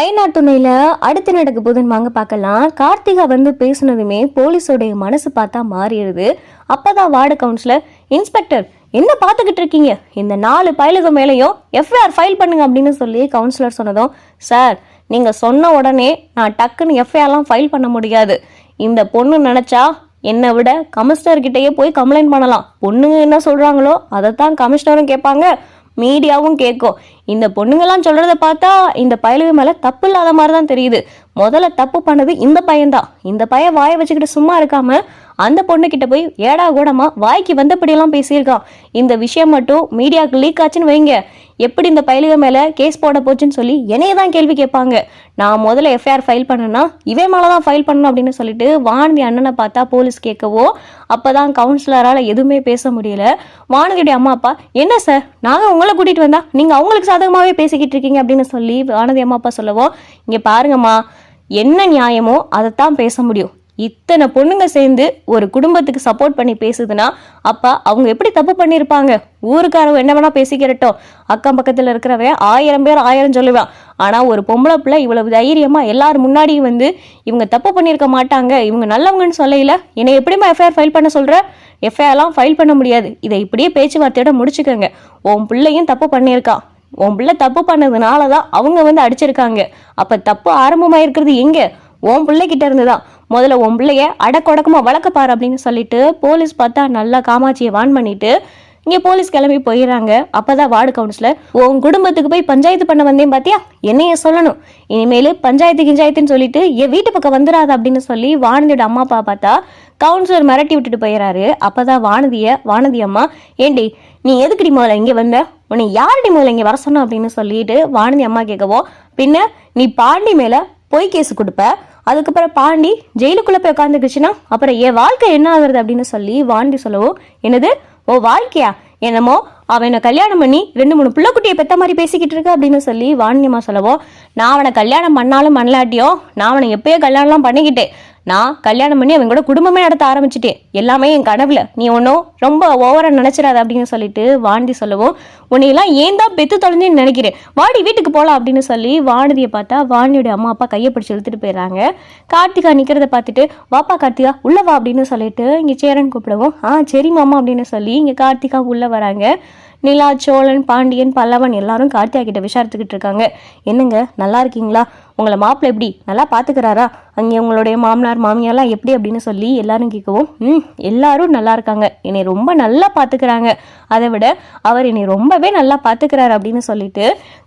ஐநா துணையில அடுத்து நடக்க போதுன்னு வாங்க பார்க்கலாம். கார்த்திகா வந்து பேசினதுமே போலீஸோடைய மனசு பார்த்தா மாறிடுது. அப்போதான் வார்டு கவுன்சிலர் இன்ஸ்பெக்டர் என்ன பார்த்துக்கிட்டு இருக்கீங்க? இந்த நாலு பயலுக மேலேயும் எஃப்ஐஆர் ஃபைல் பண்ணுங்க அப்படின்னு சொல்லி கவுன்சிலர் சொன்னதும் சார் நீங்க சொன்ன உடனே நான் டக்குன்னு எஃப்ஐஆர்லாம் ஃபைல் பண்ண முடியாது. இந்த பொண்ணு நினைச்சா என்னை விட கமிஷனர்கிட்டயே போய் கம்ப்ளைண்ட் பண்ணலாம். பொண்ணுங்க என்ன சொல்றாங்களோ அதைத்தான் கமிஷனரும் கேட்பாங்க. மீடியாவும் கேட்கும் இந்த பொண்ணுங்கெல்லாம் சொல்கிறத பார்த்தா இந்த பயலுக்கு மேலே தப்பு இல்லாத மாதிரி தான் தெரியுது. முதல்ல தப்பு பண்ணது இந்த பையன்தான். இந்த பையன் வாயை வச்சுக்கிட்டு சும்மா இருக்காமல் அந்த பொண்ணு கிட்ட போய் ஏடா கூடமா வாய்க்கு வந்தபடியெல்லாம் பேசியிருக்கான் இந்த விஷயம் மட்டும் மீடியாவுக்கு லீக் ஆச்சுன்னு வைங்க. எப்படி இந்த பயலுக மேல கேஸ் போட போச்சுன்னு சொல்லி என்னைய தான் கேள்வி கேட்பாங்க. நான் முதல்ல எஃப்ஐஆர் ஃபைல் பண்ணனா இவே மேலே தான் ஃபைல் பண்ணணும் அப்படின்னு சொல்லிட்டு வானதி அண்ணனை பார்த்தா போலீஸ் கேட்கவோ அப்போதான் கவுன்சிலரால் எதுவுமே பேச முடியல. வானதியுடைய அம்மா அப்பா என்ன சார் நாங்கள் உங்களை கூட்டிகிட்டு வந்தா நீங்கள் அவங்களுக்கு சாதகமாகவே பேசிக்கிட்டு இருக்கீங்க அப்படின்னு சொல்லி வானதி அம்மா அப்பா சொல்லவோ இங்கே பாருங்கம்மா என்ன நியாயமோ அதைத்தான் பேச முடியும். இத்தனை பொண்ணுங்க சேர்ந்து ஒரு குடும்பத்துக்கு சப்போர்ட் பண்ணி பேசுதுன்னா அப்பா அவங்க எப்படி தப்பு பண்ணியிருப்பாங்க ஊருக்காரவங்க என்ன வேணா பேசிக்கிறட்டும் அக்கம் பக்கத்தில் இருக்கிறவன் ஆயிரம் பேர் ஆயிரம் சொல்லுவான். ஆனால் ஒரு பொம்பளை பிள்ளை இவ்வளவு தைரியமாக எல்லாரும் முன்னாடியும் வந்து இவங்க தப்பு பண்ணியிருக்க மாட்டாங்க இவங்க நல்லவங்கன்னு சொல்லையில என்னை எப்படிமா எஃப்ஐஆர் ஃபைல் பண்ண சொல்கிற எஃப்ஐஆர்லாம் ஃபைல் பண்ண முடியாது. இதை இப்படியே பேச்சுவார்த்தையோட முடிச்சுக்கோங்க. உன் பிள்ளையும் தப்பு பண்ணியிருக்கான் உன் பிள்ளை தப்பு பண்ணதுனால தான் அவங்க வந்து அடிச்சிருக்காங்க. அப்போ தப்பு ஆரம்பமாயிருக்கிறது எங்கே? உன் பிள்ளைகிட்ட இருந்து தான் முதல்ல உன் பிள்ளைய அடக்கொடக்கமாக வளர்க்கப்பாரு அப்படின்னு சொல்லிட்டு போலீஸ் பார்த்தா நல்லா காமாட்சியை வான் பண்ணிட்டு இங்கே போலீஸ் கிளம்பி போயிடுறாங்க. அப்பதான் வார்டு கவுன்சிலர் உன் குடும்பத்துக்கு போய் பஞ்சாயத்து பண்ண வந்தேன் பார்த்தியா என்னைய சொல்லணும். இனிமேல் பஞ்சாயத்து கிஞ்சாயத்துன்னு சொல்லிட்டு என் வீட்டு பக்கம் வந்துடாத அப்படின்னு சொல்லி வானதியோட அம்மா அப்பா பார்த்தா கவுன்சிலர் மிரட்டி விட்டுட்டு போயிடறாரு அப்பதான் வானதிய வானதி அம்மா ஏண்டி நீ எதுக்குடி முதல்ல இங்கே வந்த? உன்னை யாரடி முதல்ல இங்கே வர சொன்ன? அப்படின்னு சொல்லிட்டு வானதி அம்மா கேட்கவோ பின்ன நீ பாண்டி மேலே பொய் கேஸ் கொடுப்ப. அதுக்கப்புறம் பாண்டி ஜெயிலுக்குள்ளே போய் உட்காந்துக்கிச்சுன்னா அப்புறம் என் வாழ்க்கை என்ன ஆகுறது அப்படின்னு சொல்லி வாண்டி சொல்லவோ என்னது? ஓ வாழ்க்கையா? என்னமோ அவனை கல்யாணம் பண்ணி ரெண்டு மூணு பிள்ளைக்குட்டியை பெற்ற மாதிரி பேசிக்கிட்டு இருக்க அப்படின்னு சொல்லி வாணியம்மா சொல்லவோ நான் அவனை கல்யாணம் பண்ணாலும் பண்ணலாட்டியும் நான் அவனை எப்பயோ கல்யாணம்லாம் பண்ணிக்கிட்டேன். நான் கல்யாணம் பண்ணி அவன் கூட குடும்பமே நடத்த ஆரம்பிச்சிட்டேன். எல்லாமே என் கனவுல. நீ ஒன்றும் ரொம்ப ஓவராக நினச்சிடாத அப்படின்னு சொல்லிட்டு வாண்டி சொல்லவும் உன்னையெல்லாம் ஏன் தான் பெத்து தொலைஞ்சுன்னு நினைக்கிறேன். வாடி வீட்டுக்கு போகலாம் அப்படின்னு சொல்லி வானதியை பார்த்தா வாணியோட அம்மா அப்பா கையை பிடிச்சி இழுத்துட்டு போயிடுறாங்க. கார்த்திகா நிற்கிறத பார்த்துட்டு வாப்பா கார்த்திகா உள்ளே வா அப்படின்னு சொல்லிட்டு இங்கே சேரன் கூப்பிடவும் ஆ சரி மாமா அப்படின்னு சொல்லி இங்கே கார்த்திகா உள்ளே வராங்க. நிலா சோழன் பாண்டியன் பல்லவன் எல்லாரும் கார்த்திகா கிட்ட விசாரித்துக்கிட்டு இருக்காங்க. என்னங்க நல்லா இருக்கீங்களா? உங்களை மாப்பிள்ளை எப்படி? நல்லா பார்த்துக்கிறாரா அங்கே உங்களுடைய மாமனார் மாமியாரெலாம் எப்படி அப்படின்னு சொல்லி எல்லாரும் கேட்கவும் ம் எல்லாரும் நல்லா இருக்காங்க. என்னை ரொம்ப நல்லா பார்த்துக்கிறாங்க அதை விட அவர் என்னை ரொம்பவே நல்லா பார்த்துக்கிறாரு அப்படின்னு சொல்லிட்டு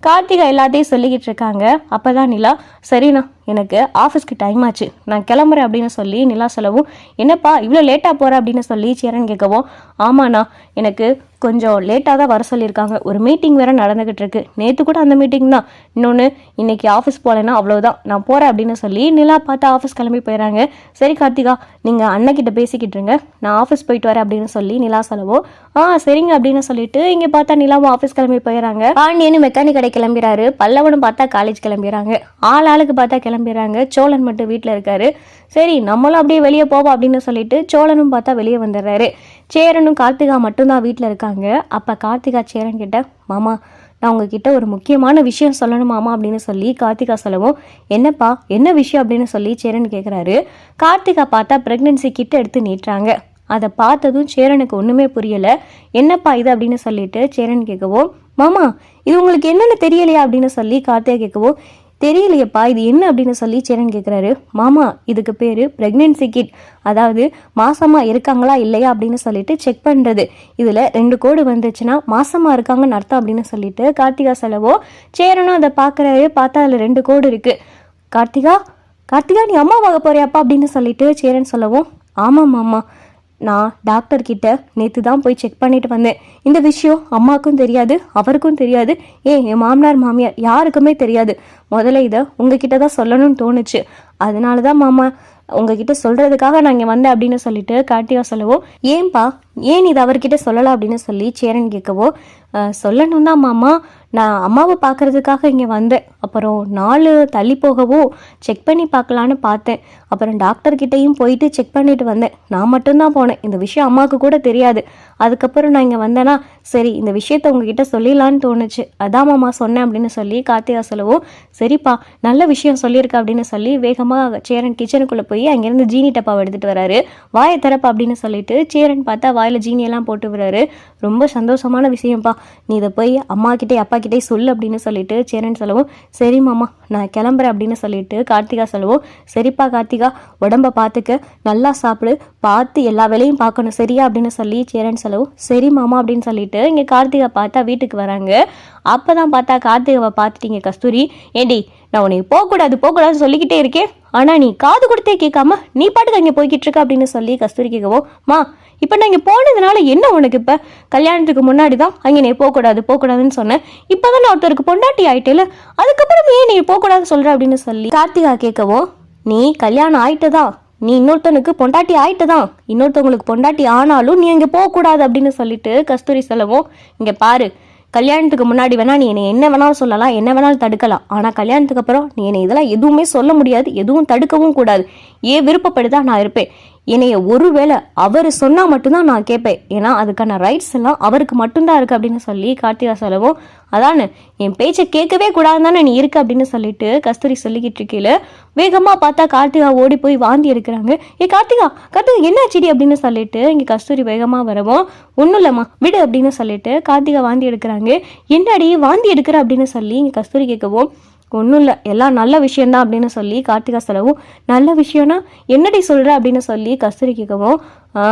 கார்த்திகா எல்லாத்தையும் சொல்லிக்கிட்டு இருக்காங்க. அப்பதான் நிலா சரிண்ணா எனக்கு ஆஃபீஸ்க்கு டைம் ஆச்சு. நான் கிளம்புறேன் அப்படின்னு சொல்லி நிலா சொல்லவும் என்னப்பா இவ்வளோ லேட்டாக போகிற அப்படின்னு சொல்லி சேரன் கேட்கவும் ஆமாண்ணா எனக்கு கொஞ்சம் லேட்டாக தான் வர சொல்லியிருக்காங்க. ஒரு மீட்டிங் வேறு நடந்துக்கிட்டு இருக்கு. நேற்று கூட அந்த மீட்டிங் தான். இன்னொன்று இன்னைக்கு ஆஃபீஸ் போகலைன்னா அவ்வளோதான் நான் போகிறேன் அப்படின்னு சொல்லி நிலா பார்த்து ஆஃபீஸ் கிளம்பி போயிடறாங்க சரி கார்த்திகா நீங்கள் அண்ணக்கிட்ட பேசிக்கிட்டு இருங்க. நான் ஆஃபீஸ் போயிட்டு வரேன் அப்படின்னு சொல்லி நிலா சொல்லவோ ஆ சரிங்க அப்படின்னு சொல்லிட்டு இங்கே பார்த்தா நிலாவும் ஆஃபீஸ் கிளம்பி போயிடறாங்க பாண்டியனு மெக்கானிக் கடை கிளம்பிறாரு. பல்லவனும் பார்த்தா காலேஜ் கிளம்பிடுறாங்க ஆள் ஆளுக்கு பார்த்தா கிளம்பிடுறாங்க சோழன் மட்டும் வீட்டில் இருக்காரு. சரி நம்மளும் அப்படியே வெளியே போவோம் அப்படின்னு சொல்லிட்டு சோழனும் பார்த்தா வெளியே வந்துடுறாரு. சேரனும் கார்த்திகா மட்டும்தான் வீட்டில் இருக்காங்க. அப்போ கார்த்திகா சேரன் கிட்ட மாமா நான் உங்ககிட்ட ஒரு முக்கியமான விஷயம் சொல்லணும் மாமா அப்படின்னு சொல்லி கார்த்திகா சொல்லவும் என்னப்பா என்ன விஷயம்? அப்படின்னு சொல்லி சேரன் கேட்குறாரு கார்த்திகா பார்த்தா ப்ரெக்னென்சி கிட்ட எடுத்து நீட்டுறாங்க. அதை பார்த்ததும் சேரனுக்கு ஒன்றுமே புரியலை. என்னப்பா இது? அப்படின்னு சொல்லிட்டு சேரன் கேட்கவும் மாமா இது உங்களுக்கு என்னென்னு தெரியலையா? அப்படின்னு சொல்லி கார்த்திகா கேட்கவும் தெரியலையப்பா இது என்ன அப்படின்னு சொல்லி சேரன் கேட்குறாரு மாமா இதுக்கு பேர் ப்ரெக்னென்சி கிட் அதாவது மாசமாக இருக்காங்களா இல்லையா? அப்படின்னு சொல்லிட்டு செக் பண்ணுறது இதில் ரெண்டு கோடு வந்துச்சுன்னா மாசமாக இருக்காங்கன்னு அர்த்தம் அப்படின்னு சொல்லிட்டு கார்த்திகா செலவோ சேரனும் அதை பார்க்குறாரு பார்த்தா அதில் ரெண்டு கோடு இருக்குது கார்த்திகா கார்த்திகா நீ அம்மாவாக போறியாப்பா? அப்படின்னு சொல்லிட்டு சேரன் சொல்லவும் ஆமாம் மாமா. நான் டாக்டர் கிட்ட நேற்று தான் போய் செக் பண்ணிட்டு வந்தேன். இந்த விஷயம் அம்மாவுக்கும் தெரியாது அவருக்கும் தெரியாது. ஏன் என் மாமனார் மாமியார் யாருக்குமே தெரியாது. முதல்ல இதை உங்ககிட்ட தான் சொல்லணும்னு தோணுச்சு. அதனால தான் மாமா உங்ககிட்ட சொல்றதுக்காக நான் இங்கே வந்தேன் அப்படின்னு சொல்லிட்டு காட்டியா சொல்லவோ ஏன்பா ஏன் இது அவர்கிட்ட சொல்லலாம் அப்படின்னு சொல்லி சேரன் கேட்கவோ சொல்லணும் தான் மாமா. நான் அம்மாவை பார்க்கறதுக்காக இங்கே வந்தேன். அப்புறம் நாலு தள்ளி போகவோ செக் பண்ணி பார்க்கலான்னு பார்த்தேன். அப்புறம் டாக்டர்கிட்டையும் போயிட்டு செக் பண்ணிட்டு வந்தேன். நான் மட்டும்தான் போனேன். இந்த விஷயம் அம்மாவுக்கு கூட தெரியாது. அதுக்கப்புறம் நான் இங்கே வந்தேன்னா சரி இந்த விஷயத்த உங்ககிட்ட சொல்லிடலான்னு தோணுச்சு. அதான் மாமா சொன்னேன் அப்படின்னு சொல்லி கார்த்திகா சொல்லவும் சரிப்பா நல்ல விஷயம் சொல்லியிருக்க அப்படின்னு சொல்லி வேகமாக சேரன் கிச்சனுக்குள்ளே போய் அங்கேருந்து ஜீனி டப்பாவை எடுத்துகிட்டு வராரு. வாயை திறப்பா அப்படின்னு சொல்லிட்டு சேரன் பார்த்தா வாயில் ஜீனியெல்லாம் போட்டு விடுறாரு. ரொம்ப சந்தோஷமான விஷயம்ப்பா. நீ இதை போய் அம்மா கிட்டே அப்பா கிட்டே சொல்லு அப்படின்னு சொல்லிட்டு சேரன் சொல்லவும் சரி மாமா நான் கிளம்புறேன் அப்படின்னு சொல்லிட்டு கார்த்திகா சொல்லவும் சரிப்பா கார்த்திகா உடம்ப பார்த்துக்க நல்லா சாப்பிடு பார்த்து எல்லா வேலையும் பார்க்கணும் சரியா அப்படின்னு சொல்லி சேரன் செலவு. சரி மாமா அப்படின்னு சொல்லிட்டு இங்கே கார்த்திகா பார்த்தா வீட்டுக்கு வராங்க. அப்போ தான் பார்த்தா கார்த்திகாவை பார்த்துட்டீங்க கஸ்தூரி. ஏண்டி நான் உன்னை போகக்கூடாது போகக்கூடாதுன்னு சொல்லிக்கிட்டே இருக்கேன். ஆனால் நீ காது கொடுத்தே கேட்காம நீ பாட்டுக்கு அங்கே போய்கிட்டு இருக்க அப்படின்னு சொல்லி கஸ்தூரி கேட்கவும் மா இப்போ நான் இங்கே போனதுனால என்ன உனக்கு இப்போ? கல்யாணத்துக்கு முன்னாடி தான் அங்கே நீ போகக்கூடாது போகக்கூடாதுன்னு சொன்னேன். இப்போ தான் ஒருத்தருக்கு பொண்டாட்டி ஆயிட்டேல அதுக்கப்புறம் ஏன் நீ போகக்கூடாதுன்னு சொல்கிற அப்படின்னு சொல்லி கார்த்திகா கேட்கவும் நீ கல்யாணம் ஆயிட்டதான் நீ இன்னொருத்தனுக்கு பொண்டாட்டி ஆயிட்டதான். இன்னொருத்தவங்களுக்கு பொண்டாட்டி ஆனாலும் நீ இங்கே போகக்கூடாது அப்படின்னு சொல்லிட்டு கஸ்தூரி சொல்லவும் இங்கே பாரு கல்யாணத்துக்கு முன்னாடி வேணால் நீ என்னை என்ன வேணாலும் சொல்லலாம் என்ன வேணாலும் தடுக்கலாம். ஆனால் கல்யாணத்துக்கு அப்புறம் நீ என்னை இதெல்லாம் எதுவுமே சொல்ல முடியாது எதுவும் தடுக்கவும் கூடாது. ஏன் விருப்பப்படி தான் நான் இருப்பேன். என்னைய ஒருவேளை அவர் சொன்னால் மட்டும்தான் நான் கேட்பேன். ஏன்னா அதுக்கான ரைட்ஸ் எல்லாம் அவருக்கு மட்டும்தான் இருக்குது அப்படின்னு சொல்லி கார்த்திகா சொல்லவும் அதானு என் பேச்சை கேட்கவே கூடாதுன்னு தானே நீ இருக்கு? அப்படின்னு சொல்லிட்டு கஸ்தூரி சொல்லிக்கிட்டு இருக்கையில வேகமாக பார்த்தா கார்த்திகா ஓடி போய் வாந்தி எடுக்கிறாங்க. ஏ கார்த்திகா கார்த்திகா என்ன செடி அப்படின்னு சொல்லிட்டு இங்கே கஸ்தூரி வேகமாக வரவும் ஒன்றும் இல்லைம்மா விடு அப்படின்னு சொல்லிட்டு கார்த்திகா வாந்தி எடுக்கிறாங்க. என்னடி வாந்தி எடுக்கிற? அப்படின்னு சொல்லி இங்கே கஸ்தூரி கேட்கவும் ஒன்றும் இல்லை எல்லாம் நல்ல விஷயந்தான் அப்படின்னு சொல்லி கார்த்திகா செலவும் நல்ல விஷயம்னா என்னடி சொல்கிற அப்படின்னு சொல்லி கஸ்தூரி கேட்கவும் ஆ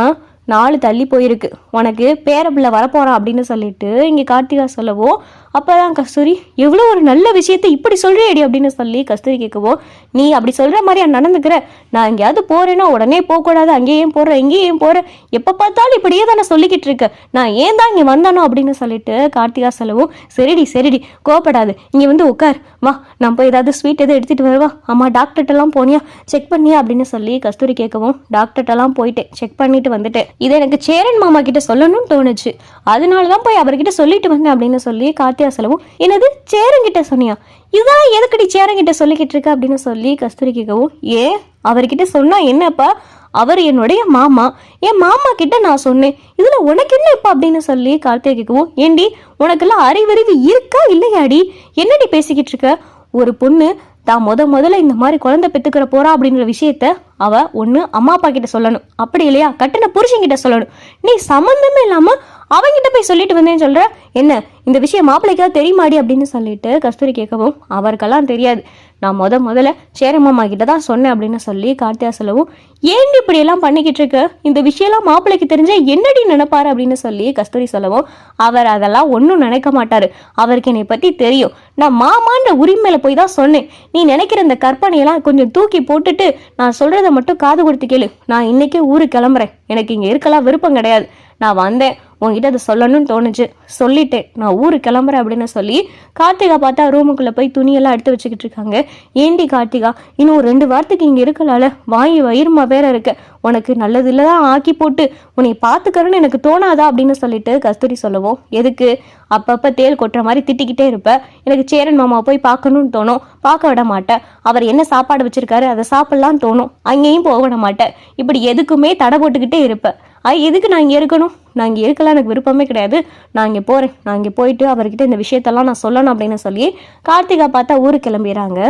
நாலு தள்ளி போயிருக்கு. உனக்கு பேரப்பிள்ளை வரப்போகிறான் அப்படின்னு சொல்லிட்டு இங்கே கார்த்திகா சொல்லவும் அப்போ தான் கஸ்தூரி எவ்வளோ ஒரு நல்ல விஷயத்தை இப்படி சொல்கிறேடி அப்படின்னு சொல்லி கஸ்தூரி கேட்கவோ நீ அப்படி சொல்கிற மாதிரியா நடந்துக்கிற? நான் எங்கேயாவது போகிறேன்னா உடனே போகக்கூடாது. அங்கேயும் போடுறேன் இங்கேயும் போகிறேன் எப்போ பார்த்தாலும் இப்படியே தானே சொல்லிக்கிட்டு இருக்க? நான் ஏன் தான் இங்கே வந்தானோ? அப்படின்னு சொல்லிட்டு கார்த்திகா சொல்லவும் சரிடி சரிடி கோபப்படாது இங்கே வந்து உட்கார். வா நான் போய் ஏதாவது ஸ்வீட் எதுவும் எடுத்துகிட்டு வருவா. அம்மா டாக்டர்கிட்டலாம் போனியா? செக் பண்ணியா? அப்படின்னு சொல்லி கஸ்தூரி கேட்கவும் டாக்டர்கிட்டலாம் போயிட்டேன். செக் பண்ணிட்டு வந்துட்டேன். இதை எனக்கு சேரன் மாமா கிட்ட சொல்லணும்னு தோணுச்சு. அதனால தான் போய் அவர்கிட்ட சொல்லிட்டு வந்தேன் அப்படின்னு சொல்லி கார்த்திகா சொல்லவும் என்னது? சேரன் கிட்ட சொன்னியா? இதெல்லாம் எதுக்கடி சேரன் கிட்ட சொல்லிக்கிட்டு இருக்க? அப்படின்னு சொல்லி கஸ்தூரி கேட்கவும் ஏன் அவர்கிட்ட சொன்னா என்னப்பா? அவர் என்னுடைய மாமா. என் மாமா கிட்ட நான் சொன்னேன். இதுல உனக்கு என்ன இப்ப அப்படின்னு சொல்லி கார்த்திகை கேட்கவும் ஏண்டி உனக்கெல்லாம் அறிவறிவு இருக்கா இல்லையாடி? என்னடி பேசிக்கிட்டு இருக்க? ஒரு பொண்ணு தான் முத முதல்ல இந்த மாதிரி குழந்தை பெற்றுக்கிற போறா அப்படின்ற விஷயத்த அவள் ஒன்று அம்மா அப்பா கிட்ட சொல்லணும். அப்படி இல்லையா? கட்டின புருஷன்கிட்ட சொல்லணும். நீ சம்மந்தமே இல்லாமல் அவங்கிட்ட போய் சொல்லிட்டு வந்தேன்னு சொல்கிற என்ன இந்த விஷயம் மாப்பிள்ளைக்காவது தெரியுமாடி அப்படின்னு சொல்லிட்டு கஸ்தூரி கேட்கவும் அவருக்கெல்லாம் தெரியாது. நான் முத முதல்ல சேரமாமா கிட்ட தான் சொன்னேன் அப்படின்னு சொல்லி கார்த்தியா சொல்லவும் ஏன் இப்படி எல்லாம் பண்ணிக்கிட்டு இருக்க? இந்த விஷயம்லாம் மாப்பிள்ளைக்கு தெரிஞ்சால் என்னடி நினைப்பாரு? அப்படின்னு சொல்லி கஸ்தூரி சொல்லவும் அவர் அதெல்லாம் ஒன்றும் நினைக்க மாட்டாரு. அவருக்கு என்னை பற்றி தெரியும். நான் மாமான்ற உரிமையில போய் தான் சொன்னேன். நீ நினைக்கிற இந்த கற்பனையெல்லாம் கொஞ்சம் தூக்கி போட்டுட்டு நான் சொல்றத மட்டும் காது கொடுத்து கேளு. நான் இன்னைக்கே ஊருக்கு கிளம்புறேன். எனக்கு இங்க இருக்கலாம் விருப்பம் கிடையாது. நான் வந்தேன். உங்ககிட்ட அதை சொல்லணும்னு தோணுச்சு. சொல்லிட்டேன். நான் ஊருக்கு கிளம்புறேன் அப்படின்னு சொல்லி கார்த்திகா பார்த்தா ரூமுக்குள்ளே போய் துணியெல்லாம் எடுத்து வச்சுக்கிட்டு இருக்காங்க. ஏண்டி கார்த்திகா இன்னும் ஒரு ரெண்டு வாரத்துக்கு இங்கே இருக்கலால வாங்கி வயிறுமா வேற இருக்க. உனக்கு நல்லது தான் ஆக்கி போட்டு உன்னை பார்த்துக்கறன்னு எனக்கு தோணாதா அப்படின்னு சொல்லிட்டு கஸ்தூரி சொல்லுவோம் எதுக்கு? அப்பப்போ தேல் கொட்டுற மாதிரி திட்டிக்கிட்டே இருப்ப. எனக்கு சேரன் மாமா போய் பார்க்கணும்னு தோணும். பார்க்க விட மாட்டேன். அவர் என்ன சாப்பாடு வச்சிருக்காரு அதை சாப்பிட்லான்னு தோணும். அங்கேயும் போக விட மாட்டேன். இப்படி எதுக்குமே தடை போட்டுக்கிட்டே இருப்பேன் எதுக்கு நான் இங்கே இருக்கணும்? நான் இங்கே இருக்கலாம் எனக்கு விருப்பமே கிடையாது. நான் இங்கே போகிறேன் நான் இங்கே போயிட்டு அவர்கிட்ட இந்த விஷயத்தெல்லாம் நான் சொல்லணும் அப்படின்னு சொல்லி கார்த்திகா பார்த்தா ஊருக்கு கிளம்பிடுறாங்க.